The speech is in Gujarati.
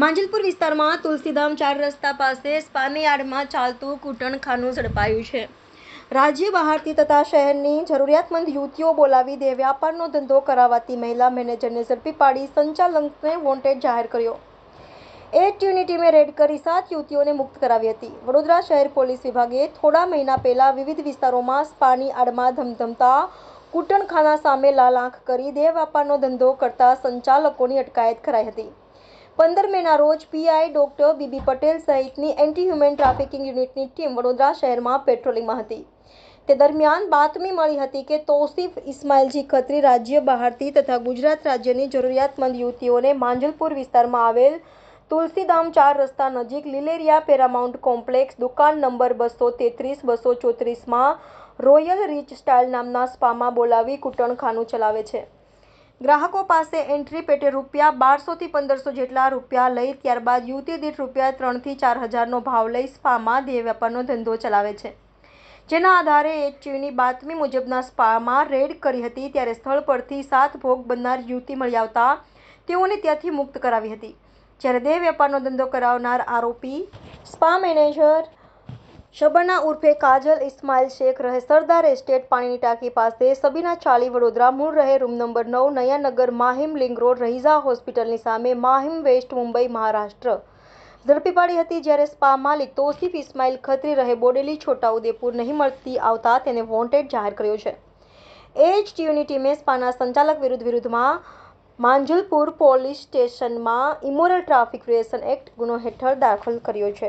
માંજલપુર વિસ્તારમાં તુલસીધામ ચાર રસ્તા પાસે સ્પાની યાર્ડમાં ચાલતું કૂટણખાનું ઝડપાયું છે. રાજ્ય બહારથી તથા શહેરની જરૂરિયાતમંદ યુવતીઓ બોલાવી દે વ્યાપારનો ધંધો કરાવતી મહિલા મેનેજરને ઝડપી પાડી સંચાલકને વોન્ટેડ જાહેર કર્યો. એ ટીયુની ટીમે રેડ કરી સાત યુવતીઓને મુક્ત કરાવી હતી. વડોદરા શહેર પોલીસ વિભાગે થોડા મહિના પહેલા વિવિધ વિસ્તારોમાં સ્પાની આડમાં ધમધમતા કૂટણખાના સામે લાલ આંખ કરી દેહ વ્યાપારનો ધંધો કરતા સંચાલકોની અટકાયત કરાઈ હતી. પંદર મેના રોજ પીઆઈ ડોક્ટર બીબી પટેલ સહિતની એન્ટી હ્યુમન ટ્રાફિકિંગ યુનિટની ટીમ વડોદરા શહેરમાં પેટ્રોલિંગમાં હતી. તે દરમિયાન બાતમી મળી હતી કે તોસીફ ઇસ્માઇલજી ખત્રી રાજ્ય બહારથી તથા ગુજરાત રાજ્યની જરૂરિયાતમંદ યુવતીઓને માંજલપુર વિસ્તારમાં આવેલ તુલસીધામ ચાર રસ્તા નજીક લીલેરિયા પેરામાઉન્ટ કોમ્પ્લેક્સ દુકાન નંબર બસો તેત્રીસ, બસો ચોત્રીસમાં રોયલ રીચ સ્ટાઇલ નામના સ્પામાં બોલાવી કૂટણખાનું ચલાવે છે. ગ્રાહકો પાસે એન્ટ્રી પેટે રૂપિયા બારસોથી પંદરસો જેટલા રૂપિયા લઈ ત્યારબાદ યુવતી દીઠ રૂપિયા ત્રણથી ચાર હજારનો ભાવ લઈ સ્પામાં દેહ વેપારનો ધંધો ચલાવે છે. જેના આધારે એચયુની બાતમી મુજબના સ્પામાં રેડ કરી હતી ત્યારે સ્થળ પરથી સાત ભોગ બનનાર યુવતી મળી આવતા તેઓને ત્યાંથી મુક્ત કરાવી હતી. જ્યારે દેહ વેપારનો ધંધો કરાવનાર આરોપી સ્પા મેનેજર શબના ઉર્ફે કાજલ ઇસ્માઇલ શેખ રહે સરદાર એસ્ટેટ પાણીની ટાંકી પાસે. સબીના ચાલી વડોદરા મૂળ રહે રૂમ નંબર નવ, નયાનગર માહિમ લિંગ રોડ, રહીઝા હોસ્પિટલની સામે માહિમ વેસ્ટ મુંબઈ, મહારાષ્ટ્ર. ઝડપી પાડી હતી જ્યારે સ્પા માલિક તોસીફ ઇસ્માઇલ ખત્રી રહે બોડેલી, છોટાઉદેપુર નહીં મળતી આવતા તેને વોન્ટેડ જાહેર કર્યો છે. એએચટીયુની ટીમે સ્પાના સંચાલક વિરુદ્ધ વિરુદ્ધમાં માંજલપુર પોલીસ સ્ટેશનમાં ઇમોરલ ટ્રાફિક ક્રિએશન એક્ટ ગુનો હેઠળ દાખલ કર્યો છે.